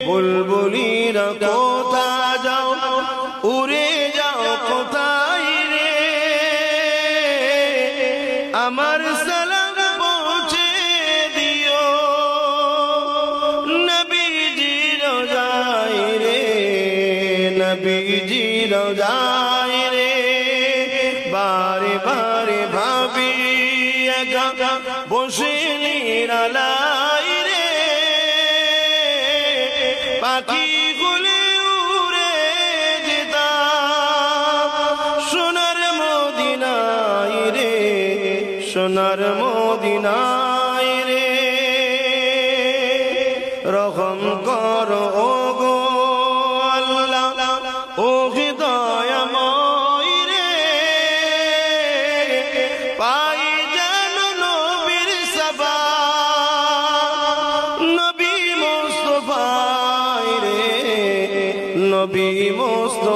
বুলবুলিরা কোথা যাও, উড়ে যাও কোথায় রে? আমার সালাম পৌঁছে দিও নবীজি রোজাই রে নবীজি রোজাই রে। বারে বারে ভাবি বসে নিরালাই পাখি গুলি উড়ে যেতাম। সোনার মদিনাই রে, সোনার মদিনাই রে। রহম কর ও গো আল্লাহ ও নবী মোস্তফা